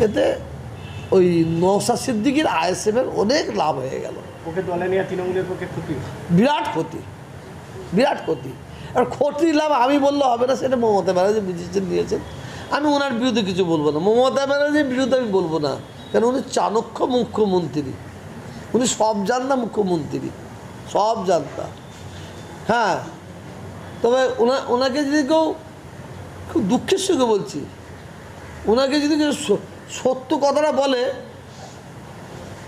এতে ওই নৌসা সিদ্দিকির আইএসএফের অনেক লাভ হয়ে গেল। ওকে দলে নেওয়া তৃণমূলের পক্ষে ক্ষতি। বিরাট ক্ষতি। বিরাট ক্ষতি। আর ক্ষতির লাভ আমি বললে হবে না সেটা মমতা ব্যানার্জি বুঝেছেন নিয়েছেন আমি ওনার বিরুদ্ধে কিছু বলব না। মমতা ব্যানার্জির বিরুদ্ধে আমি বলব না। কেন? উনি চাণক্য মুখ্যমন্ত্রী। উনি সব জানতা মুখ্যমন্ত্রী। সব জানতা। হ্যাঁ। তবে ওনা ওনাকে যদি কেউ খুব দুঃখের সঙ্গে বলছি ওনাকে যদি কেউ সত্য কথাটা বলে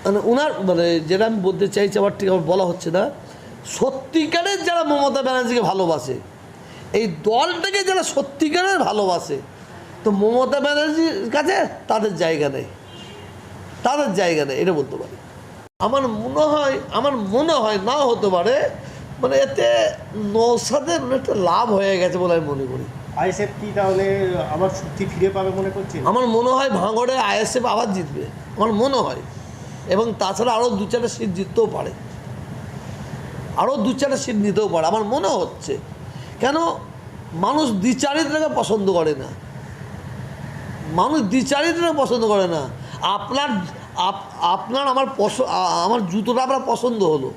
মানে ওনার মানে যেটা আমি বলতে চাইছি, আমার ঠিক আমার বলা হচ্ছে না। সত্যিকারের যারা মমতা ব্যানার্জিকে ভালোবাসে, এই দলটাকে যারা সত্যিকারের ভালোবাসে, তো মমতা ব্যানার্জির কাছে তাদের জায়গা নেই। তাদের জায়গা নেই, এটা বলতে পারি। আমার মনে হয়, আমার মনে হয় না হতে পারে মানে এতে নৌসাদের একটা লাভ হয়ে গেছে বলে আমি মনে করি। আইএসএফ কি তাহলে আবার শক্তি ফিরে পাবে মনে করছেন? আমার মনে হয় ভাঙড়ে আইএসএফ আবার জিতবে। আমার মনে হয়। এবং তাছাড়া আরও দু চারটা সিট জিততেও পারে। আরও দু চারটা সিট নিতেও পারে। আমার মনে হচ্ছে। কেন? মানুষ দ্বিচারিত্রকে পছন্দ করে না। মানুষ দ্বিচারিত্রকে পছন্দ করে না। আপনার আপনার আমার আমার জুতোটা আপনার পছন্দ হলো।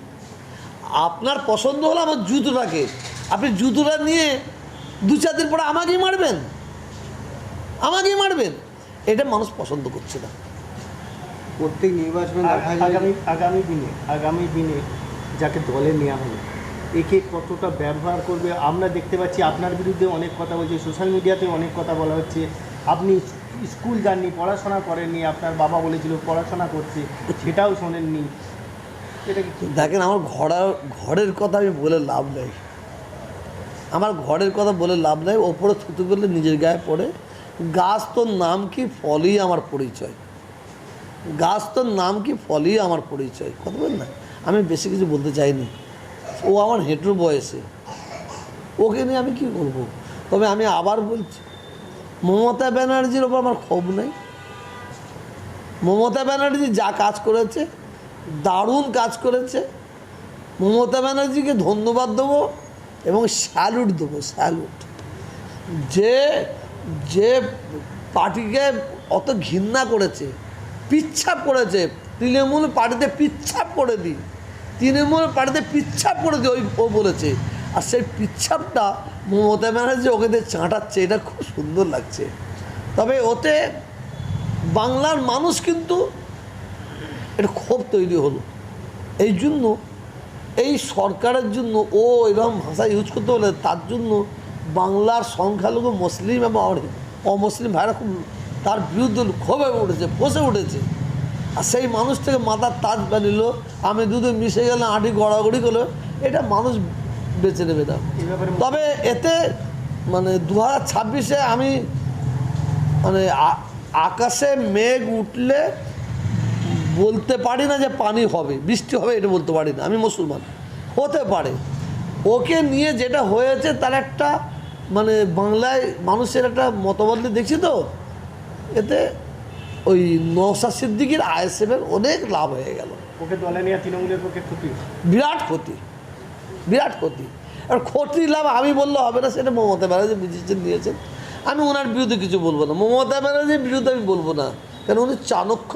আপনার পছন্দ হলো আমার জুতোটাকে। আপনি জুতোটা নিয়ে দু চার দিন পরে আমাকেই মারবেন। আমাকেই মারবেন। এটা মানুষ পছন্দ করছে না। প্রত্যেক নির্বাচনে আগামী আগামী দিনে আগামী দিনে যাকে দলে নেওয়া হলো একে কতটা ব্যবহার করবে আমরা দেখতে পাচ্ছি আপনার বিরুদ্ধে অনেক কথা বলছে সোশ্যাল মিডিয়াতে অনেক কথা বলা হচ্ছে। আপনি স্কুল যাননি পড়াশোনা করেননি আপনার বাবা বলেছিল পড়াশোনা করছে সেটাও শোনেননি। এটা কি দেখেন আমার ঘোড়া ঘরের কথা আমি বলে লাভ নেই। আমার ঘরের কথা বলে লাভ নেই, ওপরে থুতু করলে নিজের গায়ে পড়ে। গাছ তোর নাম কি ফলই আমার পরিচয়? গাছ তোর নাম কি ফলই আমার পরিচয়? কথা বলেন না। আমি বেশি কিছু বলতে চাইনি। ও আমার হেঁটুর বয়সে। ওকে নিয়ে আমি কি করব? তবে আমি আবার বলছি, মমতা ব্যানার্জির ওপর আমার ক্ষোভ নেই। মমতা ব্যানার্জি যা কাজ করেছে, দারুণ কাজ করেছে। মমতা ব্যানার্জিকে ধন্যবাদ দেবো। এবং স্যালুট দেবো, স্যালুট। যে যে পার্টিকে অত ঘৃণা করেছে, পিচ্ছাপ করেছে, তৃণমূল পার্টিতে পিচ্ছাপ করে দিই, তৃণমূল পার্টিতে পিচ্ছাপ করে দিই, ওই ও বলেছে। আর সেই পিচ্ছাপটা মমতা ব্যানার্জি ওকে দিয়ে চাঁটাচ্ছে, এটা খুব সুন্দর লাগছে। তবে ওতে বাংলার মানুষ কিন্তু এটা ক্ষোভ তৈরি হলো। এই জন্য এই সরকারের জন্য ও এরকম ভাষা ইউজ করতে হলে তার জন্য বাংলার সংখ্যালঘু মুসলিম এবং অমুসলিম ভাইরা খুব তার বিরুদ্ধে ক্ষোভে উঠেছে বসে উঠেছে। আর সেই মানুষ থেকে মাথার তাজ বানিল আমি দুধে মিশে গেলে আঁটি গড়াগড়ি করল এটা মানুষ বেছে নেবে না তবে এতে মানে দু হাজার ছাব্বিশে আমি মানে আকাশে মেঘ উঠলে বলতে পারি না যে পানি হবে বৃষ্টি হবে এটা বলতে পারি না আমি মুসলমান। হতে পারে। ওকে নিয়ে যেটা হয়েছে তার একটা মানে বাংলায় মানুষের একটা মতবদলি দেখছি তো এতে ওই নৌসা সিদ্দিকির আইএসএফের অনেক লাভ হয়ে গেল। ওকে দলে নিয়ে তৃণমূলের পক্ষে ক্ষতি? বিরাট ক্ষতি বিরাট ক্ষতি। আর ক্ষতির লাভ আমি বললে হবে না সেটা মমতা ব্যানার্জি বুঝেছেন নিয়েছেন। আমি ওনার বিরুদ্ধে কিছু বলব না মমতা ব্যানার্জির বিরুদ্ধে আমি বলব না কেন উনি চাণক্য